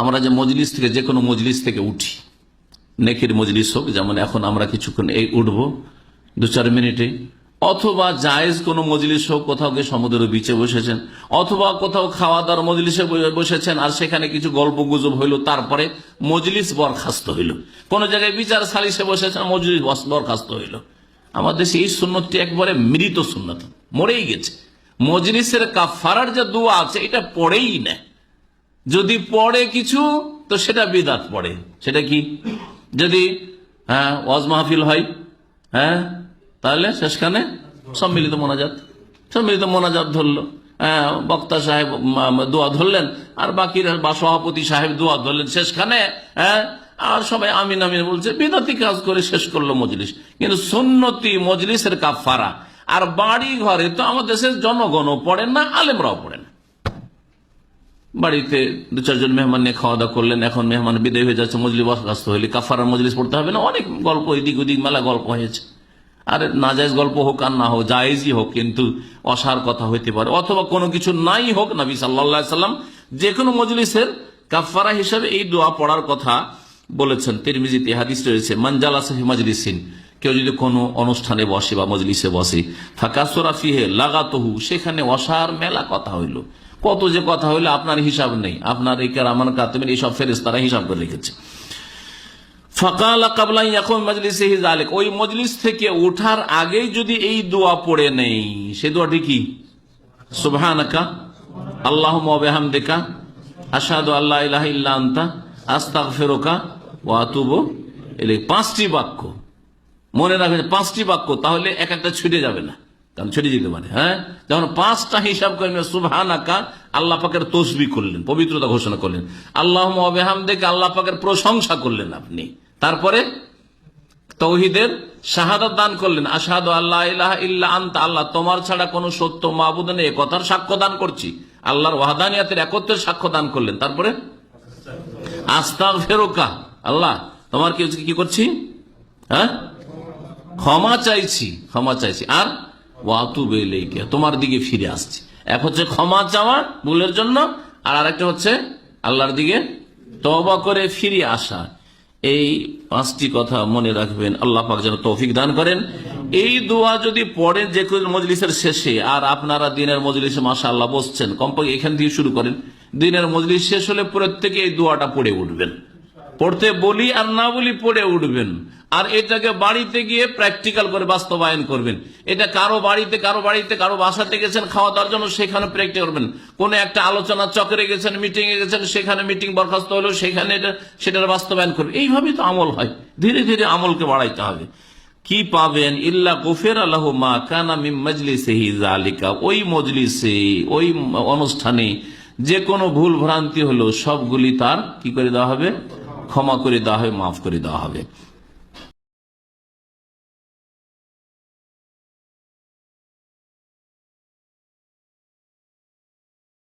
আমরা যে মজলিস থেকে, যে কোনো মজলিস থেকে উঠি। নেকির মজলিস হোক, যেমন এখন আমরা কিছুক্ষণ এই উঠবো, দু চার মিনিটে। অথবা জায়েজ কোনো মজলিস হোক, কোথাও গিয়ে সমুদ্রের বিচে বসেছেন, অথবা কোথাও খাওয়া দাওয়ার মজলিসে বসেছেন, আর সেখানে কিছু গল্প গুজব হইল, তারপরে মজলিস বরখাস্ত হইল। কোন জায়গায় বিচার সালিসে বসেছেন, মজলিস বরখাস্ত হইল। আমার দেশে এই সুন্নতটি একবারে মৃত সুন্নত, মরেই গেছে। মজলিসের কাফারার যে দোয়া আছে, এটা পড়েই নেয়। যদি পড়ে কিছু, তো সেটা বিদাত পড়ে। সেটা কি? যদি হ্যাঁ ওয়াজ মাহফিল হয় হ্যাঁ তাহলে শেষখানে সম্মিলিত মোনাজাত। সম্মিলিত মোনাজাত ধরলো। হ্যাঁ বক্তা সাহেব দোয়া ধরলেন, আর বাকিরা বা সভাপতি সাহেব দোয়া ধরলেন শেষখানে হ্যাঁ আর সবাই আমিন আমিন বলছে, বিদাতি কাজ করে শেষ করল মজলিস। কিন্তু সুন্নতি মজলিসের কাফারা আর বাড়ি ঘরে তো আমাদের দেশের জনগণও পড়েন না, আলেমরাও পড়েন বাড়িতে দু চারজন মেহমান নিয়ে খাওয়া দাওয়া করলেন, এখন মেহমান বিদায় হয়ে যাচ্ছে মজলি বরখাস্ত হইলে কাফারার মজলিস পড়তে হবে না, অনেক গল্প, এদিক ওদিক মেলা গল্প হয়েছে। আর নাজাইজ গল্প হোক আর না হোক, জায়েজই হোক, কিন্তু অসার কথা হইতে পারে। অথবা কোনো কিছু নাই হোক, নবী সাল্লা সাল্লাম যে কোনো মজলিসের কাফারা হিসাবে এই দোয়া পড়ার কথা বলেছেন। তিরমিজিতে হাদিস রয়েছে মঞ্জালা সাহি মজলিসিন কেউ যদি কোনো অনুষ্ঠানে বসে বা মজলিসে বসে, ফাঁকাসোরা ফিহে লাগাতহু সেখানে অসার মেলা কথা হইল। কত যে কথা হইল আপনার হিসাব নেই। আপনার এই কেরামান কাতেমেন এইসব ফেরেস তারা হিসাব করে রেখেছে। ওই মজলিস থেকে ওঠার আগেই যদি এই পড়ে নেই, সে কি? আল্লাহ আল্লাহ ইলাহা ওয়া আতুবু ইলাইক। পাঁচটি বাক্য। মনে রাখবেন পাঁচটি বাক্য, তাহলে এক একটা ছুটে যাবে না। কারণ ছুটে যেতে পারে হ্যাঁ? যখন পাঁচটা হিসাব করেন সুবহান আকা আল্লাহ পাকের তসবি করলেন, পবিত্রতা ঘোষণা করলেন। আল্লাহ দেখে আল্লাহ পাকের প্রশংসা করলেন আপনি। তারপরে তৌহিদের শাহাদাত দান করলেন। আসাদ আল্লাহ ইলাহা ইল্লা আনতা, আল্লাহ তোমার ছাড়া কোনো সত্য মাহবুদ নেই কথার সাক্ষ্য দান করছি। আল্লাহর ওয়াহাদানিয়াতের একত্রের সাক্ষ্য দান করলেন। তারপরে আস্তা ফেরোকা আল্লাহ তোমার কি করছি? হ্যাঁ? ক্ষমা চাইছি ক্ষমা চাইছি। আর তোমার দিকে ফিরে আসছি। এক হচ্ছে ক্ষমা চাওয়া ভুলের জন্য, আর আরেকটা হচ্ছে আল্লাহর দিকে তবা করে ফিরে আসা। এই পাঁচটি কথা মনে রাখবেন, আল্লাহ পাক যেন তৌফিক দান করেন। এই দোয়া যদি পড়েন যে কোনো মজলিসের শেষে, আর আপনারা দিনের মজলিসে মাসা আল্লাহ বসছেন, কমপক্ষে এখান থেকে শুরু করেন। দিনের মজলিস শেষ হলে প্রত্যেকে এই দোয়াটা পড়ে উঠবেন। পড়তে বলি আর না বলি পড়ে উঠবেন। আর এটাকে বাড়িতে গিয়ে প্র্যাকটিক্যাল করে বাস্তবায়ন করবেন। এটা কারও বাড়িতে কারও বাড়িতে, কারও বাসাতে গেছেন, খাওয়া দাওয়ার জন্য সেখানে প্র্যাকটিস করবেন। কোন একটা আলোচনা চক্রে গেছেন মিটিং এ গেছেন, সেখানে মিটিং বরখাস্ত হলো, সেখানে সেটার বাস্তবায়ন করবেন। এইভাবেই তো আমল হয়। ধীরে ধীরে আমলকে বাড়াইতে হবে। কি পাবেন? ইল্লা গুফের আল্লাহ মা কানা মিম মজলিসে জালিকা ওই মজলিসে, ওই অনুষ্ঠানে যে কোনো ভুল ভ্রান্তি হলো, সবগুলি তার কি করে দেওয়া হবে? ক্ষমা করে দেওয়া হবে মাফ করে দেওয়া হবে।